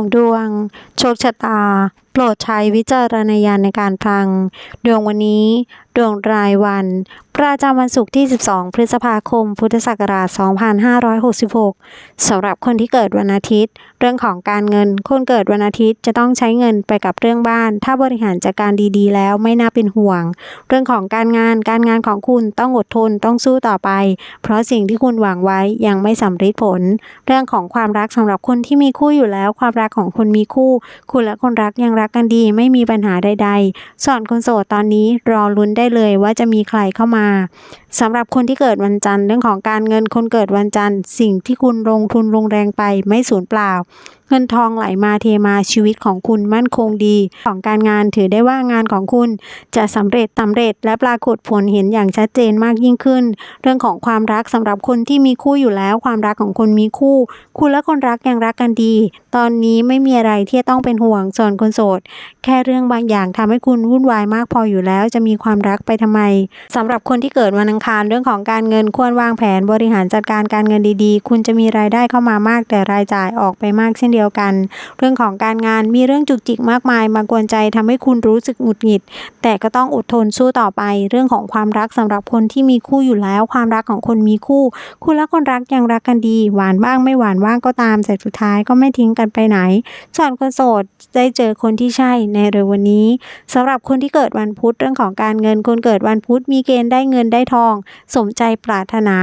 ของดวงโชคชะตาโปรดใช้วิจารณญาณในการฟัง ดวงวันนี้ ดวงรายวัน ประจำวันศุกร์ที่ 12 พฤษภาคม พุทธศักราช 2566 สำหรับคนที่เกิดวันอาทิตย์ เรื่องของการเงิน คนเกิดวันอาทิตย์จะต้องใช้เงินไปกับเรื่องบ้าน ถ้าบริหารจัดการดีๆ แล้วไม่น่าเป็นห่วง เรื่องของการงาน การงานของคุณต้องอดทน ต้องสู้ต่อไป เพราะสิ่งที่คุณหวังไว้ยังไม่สำเร็จผล เรื่องของความรักสำหรับคนที่มีคู่อยู่แล้ว ความรักของคนมีคู่ คุณและคนรักยังรักกันดีไม่มีปัญหาใด ๆส่วนคนโสดตอนนี้รอลุ้นได้เลยว่าจะมีใครเข้ามาสำหรับคนที่เกิดวันจันทร์เรื่องของการเงินคนเกิดวันจันทร์ สิ่งที่คุณลงทุนลงแรงไปไม่สูญเปล่า เงินทองไหลมาเทมาชีวิตของคุณมั่นคงดีของการงานถือได้ว่างานของคุณจะสำเร็จสำเร็จ และปรากฏผลเห็นอย่างชัดเจนมากยิ่งขึ้น เรื่องของความรักสำหรับคนที่มีคู่อยู่แล้วความรักของคนมีคู่ คุณและคนรักยังรักกันดี ตอนนี้ไม่มีอะไรที่จะต้องเป็นห่วงส่วนคนโสด แค่เรื่องบางอย่างทำให้คุณวุ่นวายมากพออยู่แล้ว จะมีความรักไปทำไมสำหรับคนที่เกิดวันอังคารเรื่องของการเงินควรวางแผนบริหารจัดการการเงินดีๆ คุณจะมีรายได้เข้ามามากแต่รายจ่ายออกไปมากเช่นเดียวกัน เรื่องของการงานมีเรื่องจุกจิกมากมายมากวนใจทำให้คุณรู้สึกหงุดหงิด แต่ก็ต้องอดทนสู้ต่อไป เรื่องของความรักสำหรับคนที่มีคู่อยู่แล้ว ความรักของคนมีคู่ คุณและคนรักยังรักกันดี หวานบ้างไม่หวานบ้างก็ตามแต่สุดท้ายก็ไม่ทิ้งกันไปไหนส่วนคนโสดได้เจอคนที่ใช่ในเร็ววันนี้สำหรับคนที่เกิดวันพุธเรื่องของการเงินคนเกิดวันพุธมีเกณฑ์ได้เงินได้ทอง สมใจปรารถนา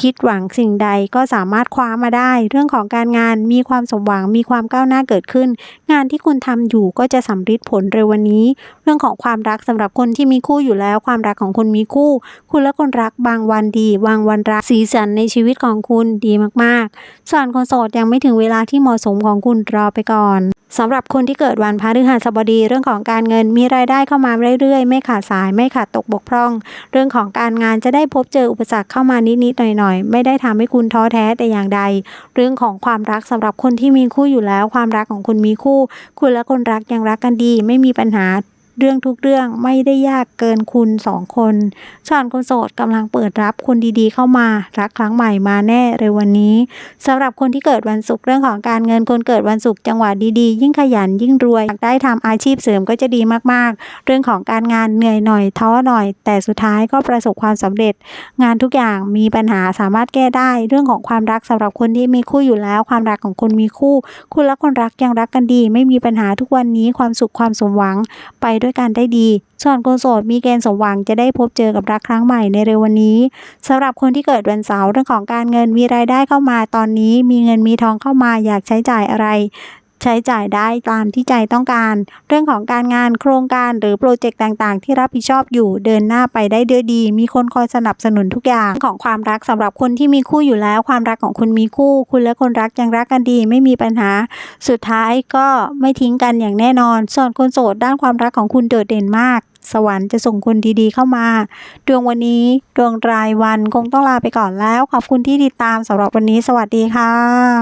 คิดหวังสิ่งใดก็สามารถคว้ามาได้ เรื่องของการงานมีความสมหวังมีความก้าวหน้าเกิดขึ้น งานที่คุณทำอยู่ก็จะสำเร็จผลเร็ววันนี้ เรื่องของความรักสำหรับคนที่มีคู่อยู่แล้ว ความรักของคนมีคู่ คุณและคนรักบางวันดีบางวันรักสีสันในชีวิตของคุณดีมากๆส่วนคนโสดยังไม่ถึงเวลาที่เหมาะสมของคุณรอไปก่อน สำหรับคนที่เกิดวันพฤหัสบดีเรื่องของการเงินมีรายได้เข้ามาเรื่อยๆ ไม่ขาดสายไม่ขาดตกบกพร่อง เรื่องของการงานจะได้พบเจออุปสรรคเข้ามานิดๆหน่อยๆ ไม่ได้ทำให้คุณท้อแท้แต่อย่างใด เรื่องของความรักสำหรับคนที่มีคู่อยู่แล้ว ความรักของคุณมีคู่ คุณและคนรักยังรักกันดี ไม่มีปัญหา เรื่องทุกเรื่องไม่ได้ยากเกินคุณสองคนส่วนคนโสดกำลังเปิดรับคนดีๆเข้ามา รักครั้งใหม่มาแน่เร็ววันนี้สำหรับคนที่เกิดวันศุกร์เรื่องของการเงินคนเกิดวันศุกร์จังหวะดีๆ ยิ่งขยันยิ่งรวยอยากได้ทำอาชีพเสริมก็จะดีมากๆ เรื่องของการงานเหนื่อยหน่อยท้อหน่อย แต่สุดท้ายก็ประสบความสำเร็จ งานทุกอย่างมีปัญหาสามารถแก้ได้ เรื่องของความรักสำหรับคนที่มีคู่อยู่แล้ว ความรักของคนมีคู่ คุณและคนรักยังรักกันดี ไม่มีปัญหาทุกวันนี้ความสุขความสมหวังไปด้วยวยกันได้ดี ส่วนคนโสดมีเกณฑ์สมหวังจะได้พบเจอกับรักครั้งใหม่ในเร็ววันนี้ สำหรับคนที่เกิดวันเสาร์เรื่องของการเงินมีรายได้เข้ามาตอนนี้ มีเงินมีทองเข้ามาอยากใช้จ่ายอะไร ใช้จ่ายได้ตามที่ใจต้องการ เรื่องของการงานโครงการหรือโปรเจกต์ต่างๆ ที่รับผิดชอบอยู่เดินหน้าไปได้ด้วยดี มีคนคอยสนับสนุนทุกอย่างของความรักสำหรับคนที่มีคู่อยู่แล้ว ความรักของคุณมีคู่ คุณและคนรักยังรักกันดี ไม่มีปัญหา สุดท้ายก็ไม่ทิ้งกันอย่างแน่นอน ส่วนคนโสดด้านความรักของคุณโดดเด่นมากสวรรค์จะส่งคนดีๆเข้ามา ดวงวันนี้ดวงรายวันคงต้องลาไปก่อนแล้ว ขอบคุณที่ติดตามสำหรับวันนี้ สวัสดีค่ะ